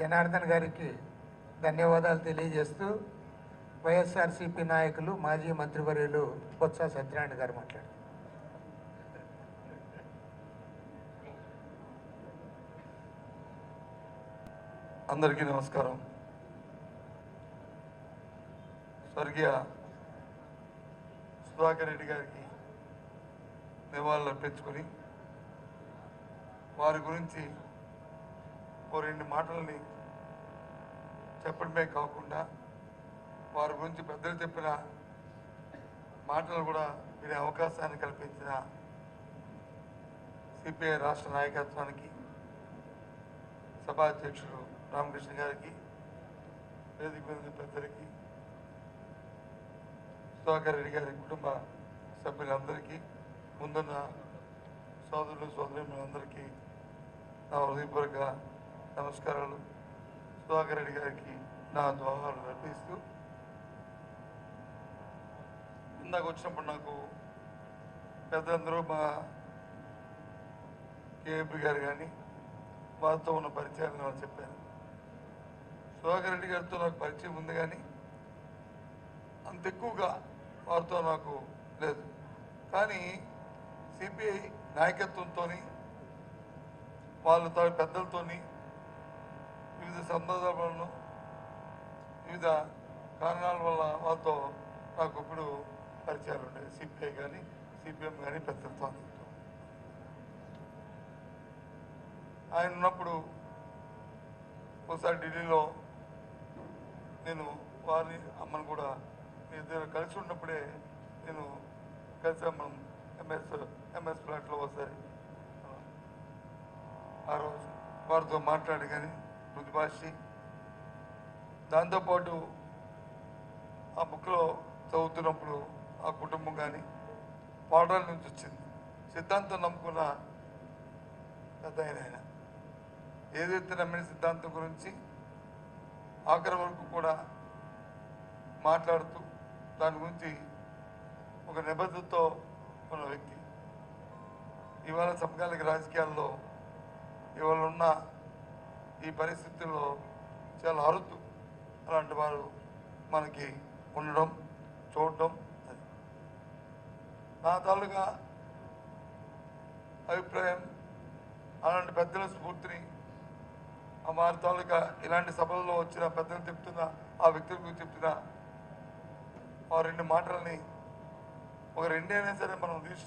జనార్దన్ గారికి ధన్యవాదాలు తెలియజేస్తూ వైఎస్ఆర్సీపీ నాయకులు మాజీ మంత్రివర్యులు బొత్స సత్యనారాయణ గారు మాట్లాడారు. అందరికీ నమస్కారం. స్వర్గీయ సుధాకర్ రెడ్డి గారికి నివాళులు అర్పించుకొని వారి గురించి ఓ రెండు మాటలని చెప్పడమే కాకుండా వారి గురించి పెద్దలు చెప్పిన మాటలు కూడా వినే అవకాశాన్ని కల్పించిన సిపిఐ రాష్ట్ర నాయకత్వానికి సభాధ్యక్షుడు రామకృష్ణ గారికి వేదిక మీద పెద్దలకి సుధాకర్ రెడ్డి గారి కుటుంబ సభ్యులందరికీ ముందున్న సోదరులు సోదరులందరికీ నా హృదయపూర్వక నమస్కారాలు. సుధాకర్ రెడ్డి గారికి నా దోహాలు అర్పిస్తూ ఇందాక వచ్చినప్పుడు నాకు పెద్దలందరూ మా కేఎంపీ గారు కానీ వారితో ఉన్న పరిచయాలు వాళ్ళు చెప్పారు. సుధాకర్ రెడ్డి గారితో నాకు పరిచయం ఉంది కానీ అంత ఎక్కువగా వారితో నాకు లేదు. కానీ సిపిఐ నాయకత్వంతో వాళ్ళతో పెద్దలతోని వివిధ సందర్భాలను వివిధ కారణాల వల్ల వాళ్ళతో నాకు ఇప్పుడు పరిచయాలు ఉండేవి సిపిఐ కానీ సిపిఎం కానీ పెద్దలతో అందరితో. ఆయన ఉన్నప్పుడు ఒకసారి ఢిల్లీలో నేను వారిని అమ్మను కూడా మీ ఇద్దరు కలిసి ఉన్నప్పుడే నేను కలిసి మనం ఎంఎస్ ఎంఎస్ ఫ్లాట్లో ఒకసారి ఆ రోజు వారితో మాట్లాడి కానీ మృదుభాషి దాంతోపాటు ఆ బుక్లో చదువుతున్నప్పుడు ఆ కుటుంబం కానీ పాఠాల నుంచి వచ్చింది. సిద్ధాంతం నమ్ముకున్న పెద్ద ఆయన ఆయన. ఏదైతే నమ్మిన సిద్ధాంతం గురించి ఆఖరి వరకు కూడా మాట్లాడుతూ దాని గురించి ఒక నిబద్ధతతో ఉన్న వ్యక్తి. ఇవాళ సమకాలిక రాజకీయాల్లో ఇవాళ ఉన్న ఈ పరిస్థితుల్లో చాలా అరుదు. అలాంటి వారు మనకి ఉండడం చూడడం అది. నా తాలూకా అభిప్రాయం అలాంటి పెద్దల స్ఫూర్తిని వారి తాలూకా ఇలాంటి సభల్లో వచ్చిన పెద్దలు చెప్తున్న ఆ వ్యక్తుల గురించి చెప్తున్న ఆ రెండు మాటలని ఒక రెండైనా సరే మనం తీసుకు